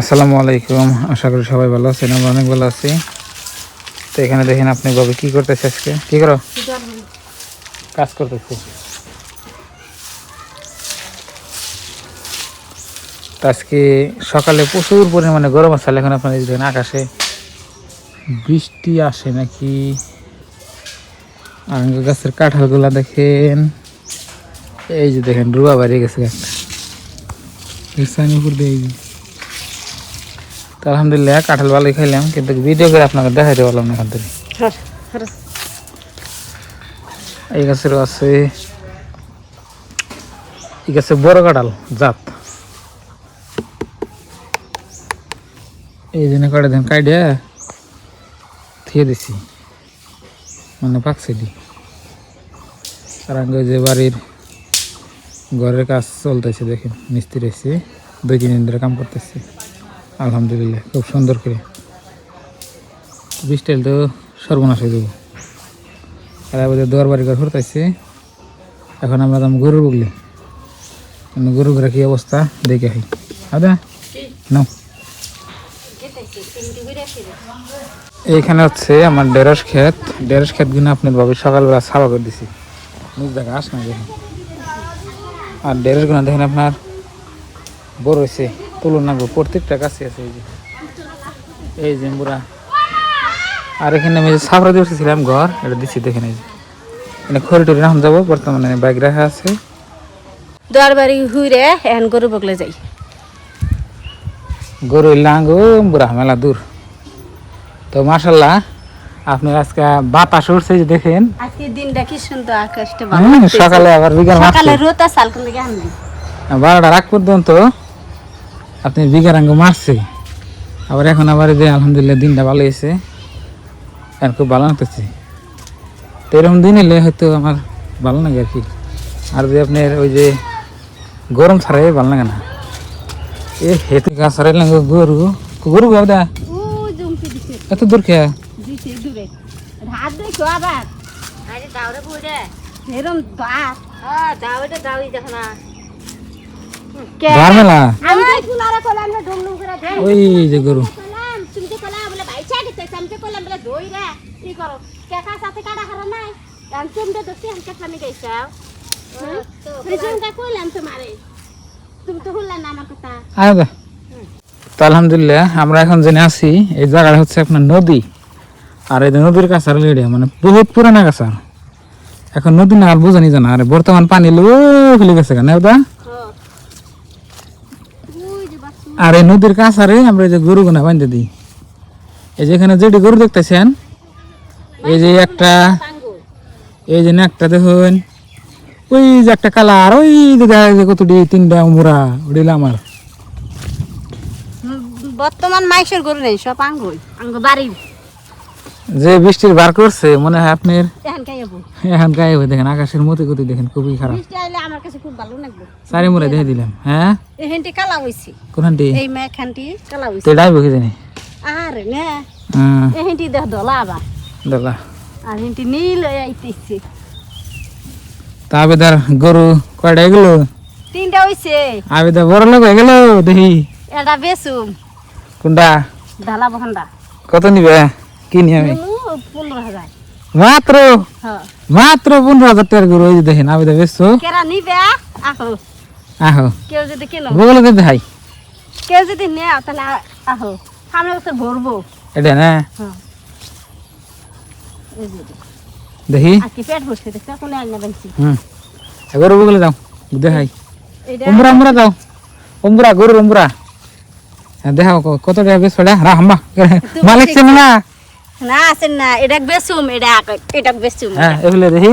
আসসালামু আলাইকুম। আশা করি সবাই ভালো আছেন, আমরা অনেক ভালো আছি। তো এখানে দেখেন আপনি বাবু কি করতেছে আজকে? কি করো? কাজ করতেছে। আজকে সকালে প্রচুর পরিমাণে গরম আছে, এখন আপনারা দেখেন আকাশে বৃষ্টি আসে নাকি আঙ্গ গাছের কাঁঠালগুলা দেখেন, এই যে দেখেন রুয়া বাড়িয়ে গেছে ইসানি উপর দিয়ে। তো আলহামদুলিল্লাহ কাঁঠাল ভালোই খাইলাম কিন্তু ভিডিও করে আপনাকে দেখাইতে পারলাম না এখান থেকে। এই গাছেরও আছে এই গাছে বড় কাঁঠাল জাত। এই জন্য কাটে দেন কাইডিয়া থিয়ে দিছি মানে পাকছে দি। আঙ্গ যে বাড়ির ঘরের কাজ চলতেছে দেখেন মিস্ত্রি এসে দুই তিন দিন ধরে কাম করতেছে। আলহামদুলিল্লাহ খুব সুন্দর করে। বৃষ্টি তো সর্বনাশ হয়ে যাব। আর আমাদের দোয়ার বাড়ি ঘর ফুরতাইছে। এখন আমরা দাম গরু বুগলি। গরু ঘরে কি অবস্থা? দেখে হাই আদা? নাও। এইখানে হচ্ছে আমার ঢেঁড়স ক্ষেত। ঢেঁড়স ক্ষেতগুলো আপনার ভাবে সকালবেলা সাফা করে দিছি। নিজ দেখা আস না দেখেন। আর ঢেঁড়সগুলো দেখেন আপনার বড় হয়েছে তুলনা গো প্রত্যেকটা গাছে আছে এই যে। এই যে বুড়া আর এখানে আমি সাফরা দিয়ে বসেছিলাম ঘর এটা দিচ্ছি দেখেন এই যে। এখানে খড়ি টড়ি এখন যাব বর্তমানে বাইক রাখা আছে। দুয়ার বাড়ি হুইরে এখন গরু বগলে যাই। গরু লাঙ্গো বুড়া মেলা দূর। তো মাসাল্লাহ আপনার আজকে বাতাস উঠছে যে দেখেন। আজকে দিনটা কি সুন্দর আকাশটা সকালে আবার বিকাল সকালে মারছে রোদ আর সালকুন থেকে বারোটা রাগ পর্যন্ত আপনি বিঘা রাঙ্গ মারছে। আবার এখন আবার এই যে আলহামদুলিল্লাহ দিনটা ভালো হয়েছে। এখন খুব ভালো লাগতেছে। তো এরকম দিন এলে হয়তো আমার ভালো লাগে আর কি। আর যদি আপনার ওই যে গরম ছাড়াই ভালো লাগে না। এ হেতু গাছ ছাড়াই লাগে গরু। গরু বাবদা এত দূর দেখো আবার হ্যাঁ দাওরে না দে ওই যে গরু। তো আলহামদুলিল্লাহ আমরা এখন জেনে আছি এই জায়গাটা হচ্ছে আপনার নদী। আর এই নদীর কাছার লেডিয়া মানে বহুত পুরানা কাছার। এখন নদী না আর বোঝানি জানা আর বর্তমান পানি লো ফেলে গেছে কেন বাসু আর এই নদীর কাছারে আমরা এই যে গরু গোনা বাঁধতে দিই। এই যে এখানে যেটি গরু দেখতেছেন এই যে একটা এই যে একটা দেখুন ওই যে একটা কালার ওই যে কতটি তিনটা মুরা ওটিলা আমার। বর্তমান মাইসের গরু নেই সব আঙ্গুই আঙ্গু বাড়ি। যে বৃষ্টির বার করছে মনে হয় আপনার এখন গায়ে হয়ে দেখেন আকাশের মতি গতি দেখেন খুবই খারাপ। আমার কাছে খুব ভালো লাগবে। চারি মুড়ে দেখে দিলাম। হ্যাঁ? এখানটি কালা হয়েছে কোনটি এই মেখানটি কালা হয়েছে তো ডাইব কি জানি আরে না হ্যাঁ এখানটি দেখ দলা আবার। দাদা আর এখানটি নীল আইতেছে। তা আবেদার গরু কয়টা এগুলো তিনটা হয়েছে আবেদা বড় লোক হয়ে গেল দেখি। এটা বেসুম কোনটা? ঢালা বহনটা কত নিবে? কিনি আমি। পনেরো হাজার। মাত্র হ্যাঁ। মাত্র পনেরো হাজার টাকার গরু ওই যে দেখেন বেচছো। কেরা নিবে? আহো। কেউ যদি কেন। হাই। কেউ যদি নেও তাহলে আহো। সামনে বছর ভরবো। এটা না? হ্যাঁ। দেখি। পেট ভরছে দেখছ কোনো আইনা বানছি। হুম। গরু বগলে যাও দেখাই উমরা উমরা যাও উমরা গরুর উমরা। হ্যাঁ দেখাও কত টাকা বেশ পড়া রা হাম্বা। মালিক চেনে না? না আছে না এটা বেসুম এটা এটা বেসুম। হ্যাঁ এগুলো দেখি।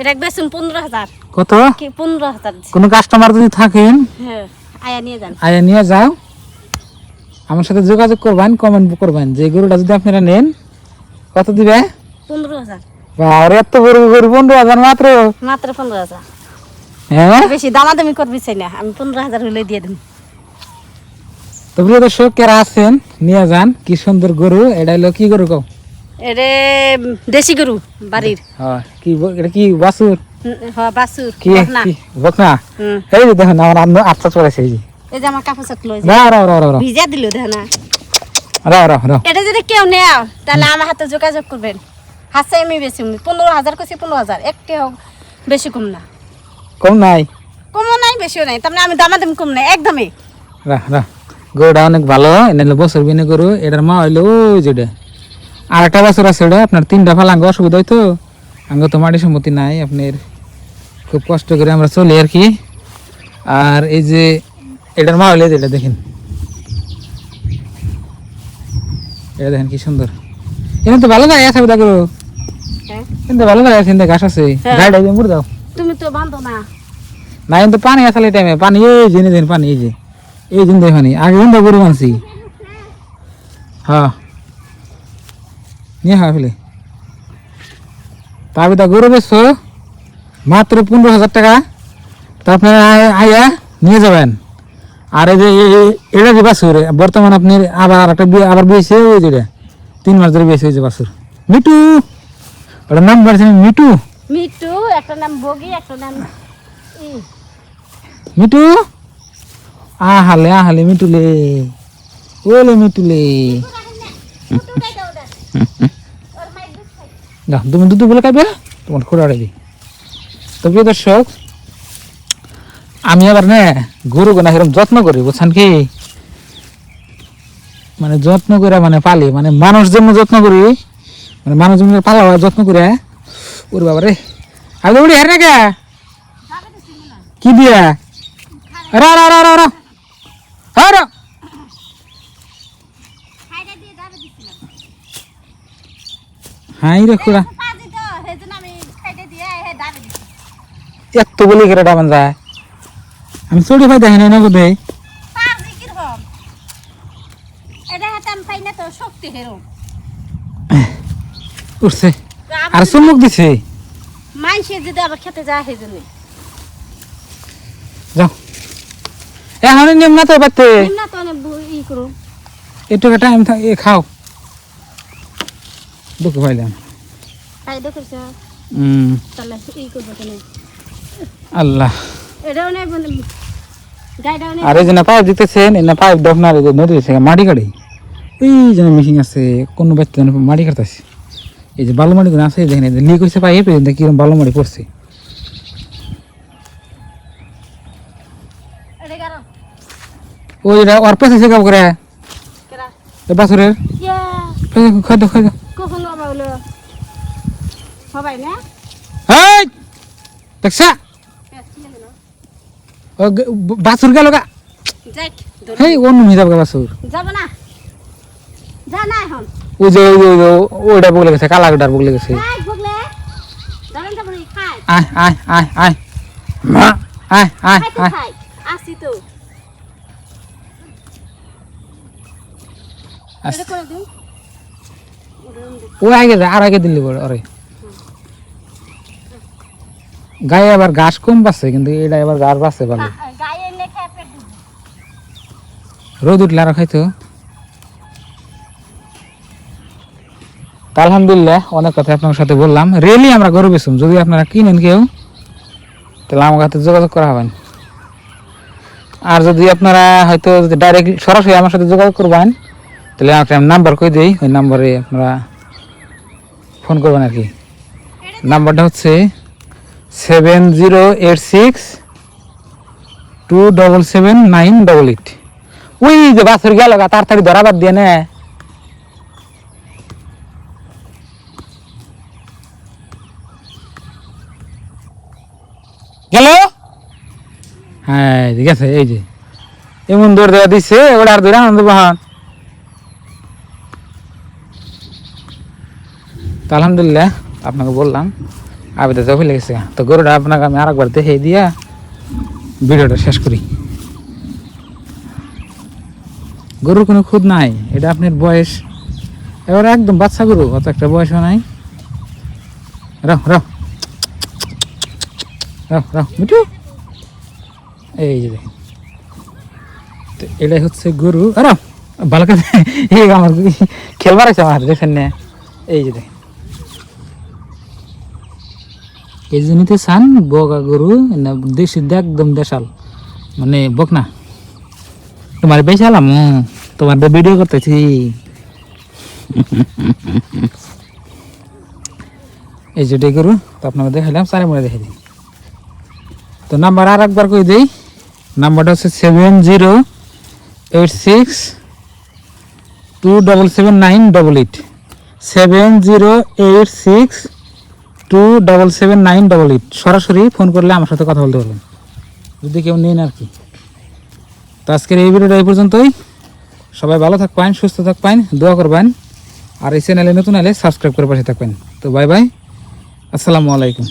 এটা বেসুম পনেরো হাজার। কত? কি পনেরো হাজার কোনো কাস্টমার যদি থাকেন হ্যাঁ আয়া নিয়ে যান। আয়া নিয়ে যাও। আমার সাথে যোগাযোগ করবেন কমেন্ট করবেন। যে গরুটা যদি আপনারা নেন কত দিবে? পনেরো হাজার। এত গরু পনেরো হাজার মাত্র। মাত্র পনেরো হাজার। হ্যাঁ? বেশি দামাদামি করবি চাই না আমি পনেরো হাজার হলে দিয়ে দেব তো প্রিয় দর্শক কেরা আছেন নিয়ে যান। কি সুন্দর গরু এটা হলো কি গরু কও? এটা দেশি গরু বাড়ির। হ্যাঁ কি এটা কি বাসুর হুম, হ বাসুর কি বকনা। এই যে দেখুন আমার চলেছে এই যে এই যে আমার কাপড় চাকলো রাও ভিজা দিল দেখ না। রাও রাও রাও। এটা যদি কেউ নেও তাহলে আমার হাতে যোগাযোগ করবেন। হাসে আমি বেশি পনেরো হাজার করছি পনেরো হাজার। একটি হোক বেশি কম না। কম নাই? কমও নাই বেশিও নাই। তার মানে আমি দামাদামি কম নাই একদমই। রা রা গরুটা অনেক ভালো এনে বছর বিনে গরু এটার মা হইল ওই যেটা আর একটা বছর আছে ওটা আপনার তিনটা ফালাঙ্গ অসুবিধা হইতো। আঙ্গ তো মাটি সম্মতি নাই আপনার খুব কষ্ট করে আমরা চলি আর কি। আর এই যে এটার মা হইলে যেটা দেখেন। এটা দেখেন কি সুন্দর। এখানে তো ভালো জায়গা আছে দেখো। হ্যাঁ? কিন্তু ভালো আছে এখানে ঘাস আছে। হ্যাঁ। গাড়িটা দিয়ে মুড়ে দাও তুমি তো না। না কিন্তু পানি আসলে টাইমে পানি এই জেনে দেন পানি এই যে। এই দিন পানি আগে কিন্তু গরু মানছি হ্যাঁ। নিয়ে হয় ফেলে। তারপরে তা গরু বেচছো মাত্র পনেরো হাজার টাকা। তা আপনারা আয়- নিয়ে যাবেন। আর এই যে এটা যে বাছুর বর্তমান আপনি আবার একটা বিয়ে আবার বিয়েছে ওই যেটা তিন মাস ধরে বিয়েছে ওই যে বাছুর। মিটু ওটার নাম বাড়ছে মিটু মিটু একটা নাম বগি একটা নাম মিটু আহালে আহালে মিটুলে ওলে মিটুলে না, তুমি দুধ বলে খাইবে? তোমার খোড়া দিই তো প্রিয় দর্শক, আমি আবার না গরু গোনা এরকম যত্ন করি, বুঝছেন কি? মানে যত্ন করে মানে পালি মানে মানুষ যেমন যত্ন করি মানে মানুষ যেমন পালা যত্ন করে ওর বাবা রে। আগে উড়ি না কে? কি দিয়া? রা রা রা রা রা হ্যাঁ রা খাইটা দিয়ে দাবে দিছিলাম হাই রে খুড়া। এত বলি করে ডাবান যায়। আমি চড়ি ভাই দেখেন না বোধ। উঠছে। আর চুমুক দিছে। মাইসে যদি আবার খেতে যায় সেজন্য যাও এখন নিয়ম না তো বাড়তে না তো ই করো একটু টাইম খাও। দুঃখ পাইলাম আল্লাহ। আর যে না পাইপ দিতেছেন না পাইপ এই যে নদী মাটি কাটে এই যে মেশিন আছে কোনো ব্যক্তি মাটি কাটতেছে। এই যে বালু মাটি আছে দেখেন লিক হয়েছে পাইপ কীরকম বালু মাটি পড়ছে। ওই ওর পেছে কাপ করে। খাই দাও খাই দাও। হলো সবাই না? হেই! দেখছা? ও গে- ব- বাছুর গেল গা। হেই অন্য মিজাব গা বাছুর। যাব না। যা না এখন। ওই যে ওই যে ওই যে ওইটা বগলে গেছে কালা গোটার বগলে। গেছে আয় আয় আয় আয়। মা আয় আয় আয়। আসি তো। আস- এটা করে দিন ওই আগে যা আর আগে দিল্লি বড় আরে। গায়ে আবার ঘাস কম পাচ্ছে কিন্তু এটা এবার ঘাস পাচ্ছে ভালো। রোদ উঠলে আরও খাইতো আলহামদুলিল্লাহ অনেক কথা আপনার সাথে বললাম। রেলি আমরা গরু বেসুম যদি আপনারা কিনেন কেউ তাহলে আমার কাছে যোগাযোগ করা হবেন। আর যদি আপনারা হয়তো যদি ডাইরেক্ট সরাসরি আমার সাথে যোগাযোগ করবেন তাহলে আমাকে আমি নাম্বার কই দিই ওই নাম্বারে আপনারা ফোন করবেন আর কি। নাম্বারটা হচ্ছে seven zero eight six two double seven nine double eight ওই যে বাছুর গেল তাড়াতাড়ি ধরাবার দিয়ে নে। গেল? হ্যাঁ ঠিক আছে, এই যে। এমন দৌড় দেওয়া দিচ্ছে ওটা আর দৌড়ে আনন্দ বাহান। আলহামদুলিল্লাহ, আপনাকে বললাম। আবেদা তো ভুলে গেছে তো গরুটা আপনাকে আমি আরেকবার দেখে দিয়া ভিডিওটা শেষ করি। গরুর কোনো খুদ নাই, এটা আপনার বয়স। এবার একদম বাচ্চা গরু, অত একটা বয়সও নাই। রাও রাও। রাও রাও, মিঠু। এই যে তো এটাই হচ্ছে গরু। আরে ভালো করে এই আমার খেলবার আছে আমার, দেখেন না। এই যে দেখেন। এই যে চান, বগা গরু দেশি একদম দেশাল। মানে বক না তোমার বেশি আলাম তোমার ভিডিও করতেছি। এই যেটাই করু তো আপনাকে দেখাইলাম সারে মনে দেখাই দিই। তো নাম্বার আর একবার কই দিই। নাম্বারটা হচ্ছে seven zero eight six two double seven nine double eight seven zero eight six two double seven nine double eight সরাসরি ফোন করলে আমার সাথে কথা বলতে পারবেন। যদি কেউ নেন আর কি। তো আজকের এই ভিডিওটা এই পর্যন্তই। সবাই ভালো থাকবেন, সুস্থ থাকবেন, দোয়া করবেন। আর এই চ্যানেলে নতুন এলে সাবস্ক্রাইব করে পাশে থাকবেন। তো বাই বাই আসসালামু আলাইকুম।